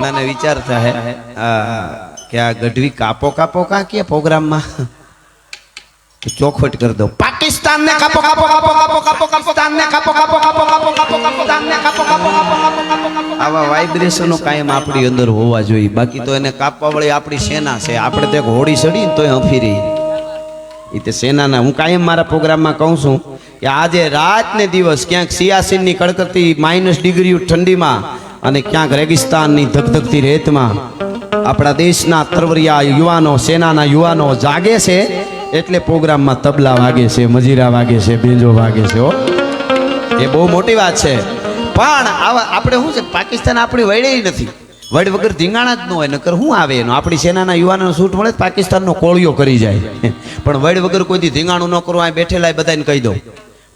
ઘણાને વિચાર થાય કે આ ગઢવી કાપો કાપો કા પ્રોગ્રામમાં ચોખવટ કરી દો પાકિસ્તાન ને કાપો કાપો કાપો કાપો કાપો પાકિસ્તાન ને કાપો કાપો કાપો કાપો કાપો પાકિસ્તાન ને કાપો કાપો કાપો કાપો કાપો આવા વાઇબ્રેશનો કાયમ આપણી અંદર હોવા જોઈએ બાકી તો એને કાપવા વાળી આપણી સેના છે આપણે તો એક હોડી ચડી ને તોય હંફી એ તે સેનાના હું કાયમ મારા પ્રોગ્રામમાં કહું છું કે આજે રાત ને દિવસ ક્યાંક સિયાસીનની કડકડતી માઇનસ ડિગ્રી ઠંડીમાં અને ક્યાંક રેગિસ્તાનની ધગધગતી રેતમાં આપણા દેશના તરવરિયા યુવાનો, સેનાના યુવાનો જાગે છે, એટલે પ્રોગ્રામમાં તબલા વાગે છે, મજીરા વાગે છે, બેંજો વાગે છે, હો. એ બહુ મોટી વાત છે. પણ આવા આપણે શું છે, પાકિસ્તાન આપણી વડે નથી. વડ વગર ધીંગાણા જ ન હોય, નકર શું આવે એનો? આપણી સેનાના યુવાનોનો સૂટ મળે પાકિસ્તાનનો કોળિયો કરી જાય. પણ વડ વગર કોઈથી ધીંગાણું ન કરવું બેઠેલા બધાને કહી દઉં.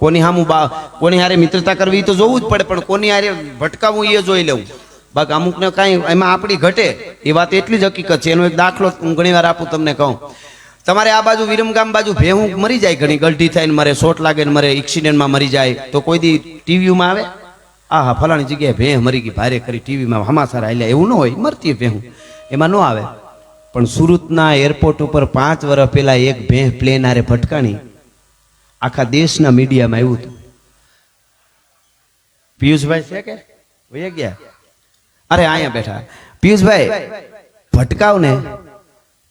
કોની હામું બા કોની હારે મિત્રતા કરવી તો જોવું જ પડે, પણ કોની હારે ભટકાવવું એ જોઈ લેવું. બાકી અમુકને કાંઈ એમાં આપણી ઘટે, એ વાત એટલી જ હકીકત છે, એનો એક દાખલો હું ઘણી વાર આપું તમને કહું. તમારે આ બાજુ વિરમગામ બાજુ ભેહું મરી જાય ઘણી ગલટી થઈને મરે, શોટ લાગે ને મરે, એક્સિડન્ટમાં મરી જાય, તો કોઈ દી ટીવીમાં આવે? આ હા ફલાણી જગ્યાએ ભેહ મરી ગઈ, ભારે કરી ટીવીમાં હમાસાર હાલ્યા, એવું ન હોય, મરતી ભેહું, એમાં ન આવે. પણ સુરતના એરપોર્ટ ઉપર પાંચ વર્ષ પહેલાં એક ભેહ પ્લેન હારે ભટકાણી આખા દેશના મીડિયામાં આવ્યું હતું પિયુષભાઈ છે કે વયા ગયા અરે અહીંયા બેઠા પિયુષભાઈ ભટકાવ ને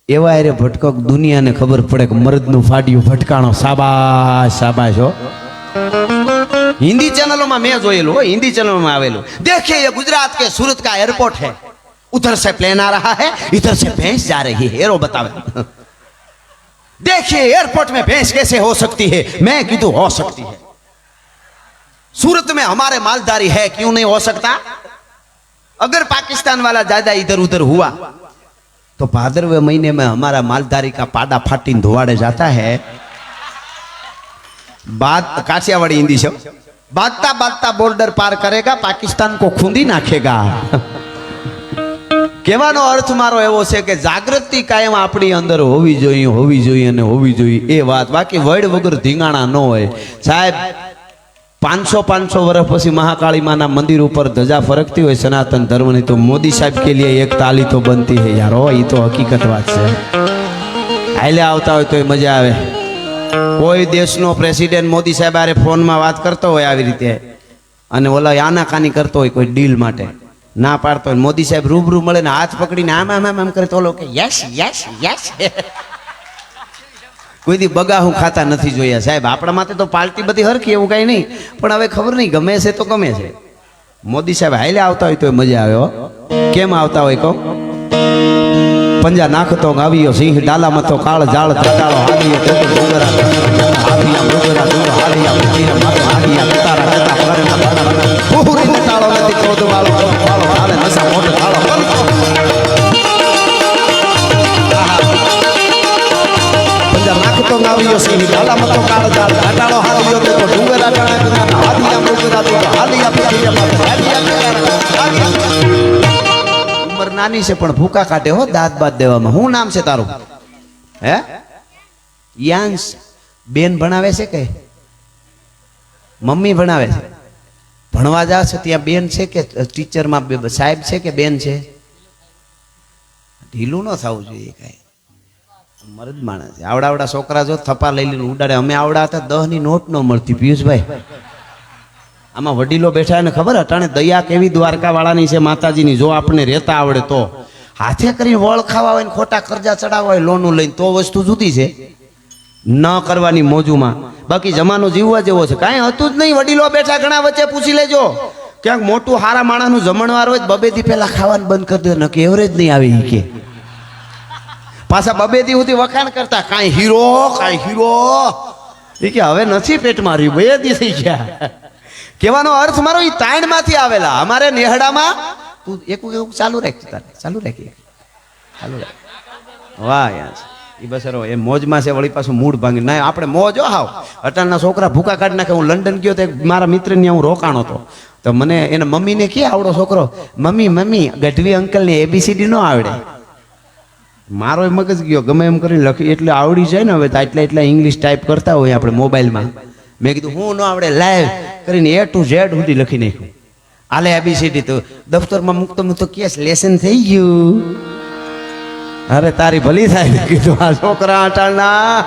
એવા અરે ભટકાવ કે દુનિયાને ખબર પડે કે મર્દનું ફાડ્યું ભટકાણો સાબાશ સાબાશ હો हिंदी चैनलों में मैं जोएलू हिंदी चैनलों में आवेलू देखिए ये गुजरात के सूरत का एयरपोर्ट है उधर से प्लेन आ रहा है इधर से भैंस जा रही है एरो बतावे देखिए एयरपोर्ट में भैंस कैसे हो सकती है? मैं कीधु हो सकती है? सूरत में हमारे मालदारी है, क्यों नहीं हो सकता? अगर पाकिस्तान वाला ज़्यादा इधर उधर हुआ तो भादरवे महीने में हमारा मालधारी का पाडा फाटी धुआड़े जाता है। बात, काठियावाड़ी हिंदी से। बांधता बांधता बॉर्डर पार करेगा, पाकिस्तान को खूंदी नाखेगा। કહેવાનો અર્થ મારો એવો છે કે જાગૃતિ કાયમ આપણી અંદર હોવી જોઈએ હોવી જોઈએ અને હોવી જોઈએ. એ વાત. બાકી વડ વગર ધીંગાણા ન હોય. સાહેબ, પાંચસો પાંચસો વર્ષ પછી મહાકાળી માના મંદિર ઉપર ધજા ફરકતી હોય સનાતન ધર્મની, તો મોદી સાહેબ કે લીએ એક તાલી તો બનતી હે યાર. હો એ તો હકીકત વાત છે. હાઈલે આવતા હોય તો એ મજા આવે. કોઈ દેશનો પ્રેસિડેન્ટ મોદી સાહેબ આરે ફોનમાં વાત કરતો હોય આવી રીતે. અને ઓલા આનાકાની કરતો હોય કોઈ ડીલ માટે. ના પાડતો મોદી સાહેબ રૂબરૂ મળે ને હાથ પકડીને આમ આમ આમ આમ કરે તો ઓલો કે, યસ યસ યસ. કોઈ દી બગાહું ખાતા નથી જોયા. સાહેબ, આપણા માટે તો પાર્ટી બધી હરખી એવું કાંઈ નહીં, પણ હવે ખબર નહીં ગમે છે તો ગમે છે. મોદી સાહેબ હાઈલે આવતા હોય તો મજા આવ્યો કેમ આવતા હોય કહો? પંજા નાખતો ગાવ્યો સિંહ ડાલામાં તો કાળ જાળ ધટાળો હાલીએ ગાવ્યો સિંહ ડાલામાં તો કાળ જાળ ધટાળો હાલિયો ટેટો ડુંગરા ડાળા કતા હાલિયા ડુંગરા ડુંગર હાલિયા કતારા ઉંમર નાની છે, પણ ભૂકા કાઢે હો, દાંત બાદ દેવામાં. શું નામ છે તારું? હે? યાંશ બેન ભણાવે છે કે? મમ્મી ભણાવે છે? ભણવા જાવ છે ત્યાં બેન છે કે, ટીચરમાં સાહેબ છે કે બેન છે? ઢીલું ન થવું જોઈએ કાંઈ. મરદ માણસ આવડા છોકરા જો થપા લઈ લઈને ઉડાડે. અમે આવડા હતા દહની નોટ ન મળતી, પિયુષભાઈ. આમાં વડીલો બેઠા એને ખબર? અટાણે દયા કેવી દ્વારકા વાળાની છે માતાજીની? જો આપણને રહેતા આવડે તો. હાથે કરીને વળ ખાવા હોય ને ખોટા કરજા ચડાવવા હોય, લોનું લઈને તો વસ્તુ જુદી છે. ન કરવાની મોજુમાં. બાકી જમાનો જીવવા જેવો છે. કાંઈ હતું જ નહીં. વડીલો બેઠા ઘણા વચ્ચે પૂછી લેજો. ક્યાંક મોટું હારા માણસનું જમણવાર હોય બબેથી પહેલા ખાવાનું બંધ કરી દે. નક્કી એવરેજ નહીં આવી કે પાછા બબેથી સુધી વખાણ કરતા, કાંઈ હીરો કાંઈ હીરો. એ કે, હવે નથી પેટમાં રહ્યું બે દી થઈ ગયા. કહેવાનો અર્થ મારો એ તાણમાંથી આવેલા. અમારે નેહડામાં તું એક એવું ચાલુ રાખ, તારે, ચાલુ રાખી ચાલુ રાખ. વાહ, યાર. એ બસરો એ મોજમાં છે, વળી પાછું મૂડ ભાંગી. ના, આપણે મોજ હાવ. અટલના છોકરા ભૂકા કાઢી નાખે, હું લંડન ગયો તો મારા મિત્રને હું રોકાણો હતો. તો મને, એના મમ્મીને કે આવડો છોકરો, મમ્મી મમ્મી, ગઢવી અંકલને એબીસીડી ન આવડે. મારો મગજ ગયો, ગમે એમ કરીને લખી, એટલે આવડી જાય ને હવે તો એટલા એટલા ઇંગ્લિશ ટાઈપ કરતા હોય આપણે મોબાઈલમાં મેં. કીધું, હું ન આવડે લાઈવ કરીને એ ટુ ઝેડ સુધી લખી નાખ્યું. આલે એબીસીડી તો દફતરમાં મૂકતો મૂકતો કેસ લેસન થઈ ગયું. અરે તારી ભલી થાય કીધું, આ છોકરા અટાણના,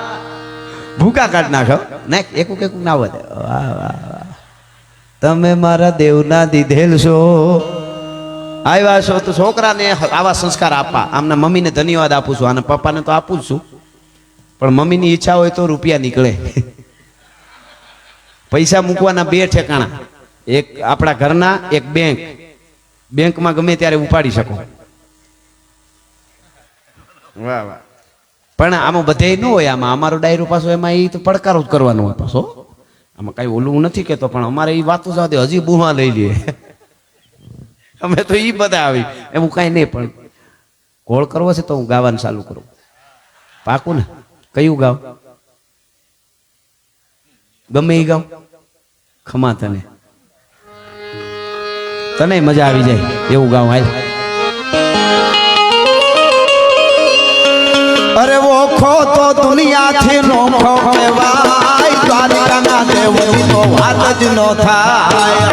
ભૂકા કાઢ નાખો. ને એકું એકું ના વધે. વાહ વાહ. તમે મારા દેવના દીધેલ છો. આવ્યા છો તો છોકરાને આવા સંસ્કાર આપવા. આમના મમ્મીને ધન્યવાદ આપું છું અને પપ્પાને તો આપું જ છું. પણ મમ્મીની ઈચ્છા હોય તો રૂપિયા નીકળે. પૈસા મૂકવાના બે ઠેકાણા. એક આપણા ઘરના એક બેંક. બેંકમાં ગમે ત્યારે ઉપાડી શકો. વાહ વાહ. પણ આમાં બધે ન હોય આમાં. અમારો ડાયરો પાછો એમાં એ તો પડકારો જ કરવાનો હોય પાછો. આમાં કઈ ઓલું નથી કેતો પણ અમારે એ વાતો સાથે હજી બુહા લઈ લઈએ અમે તો એ બધા આવી એવું કાંઈ નહીં, પણ કોળ કરવો છે તો હું ગાવાનું ચાલુ કરું. પાકું ને? કયું ગાવ? ગમે એ ગાવ? ખમા તને. તને મજા આવી જાય એવું ગાવ હાલ. અરે ઓખો તો દુનિયાથી નોખો કહેવાય. દ્વારિકાના દેવ તો વાત જ ન થાય.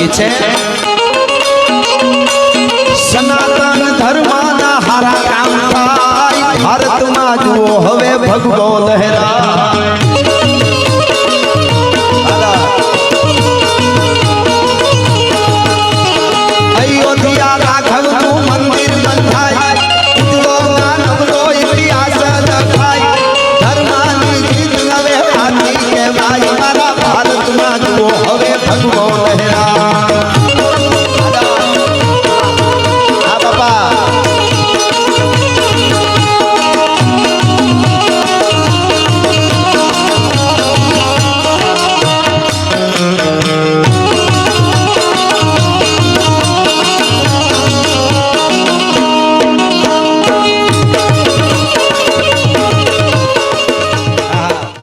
ગીત છે? સનાતન ધર્મના હારા કામ થાય. ભારતમાં જુઓ હવે ભગવો લહેરાય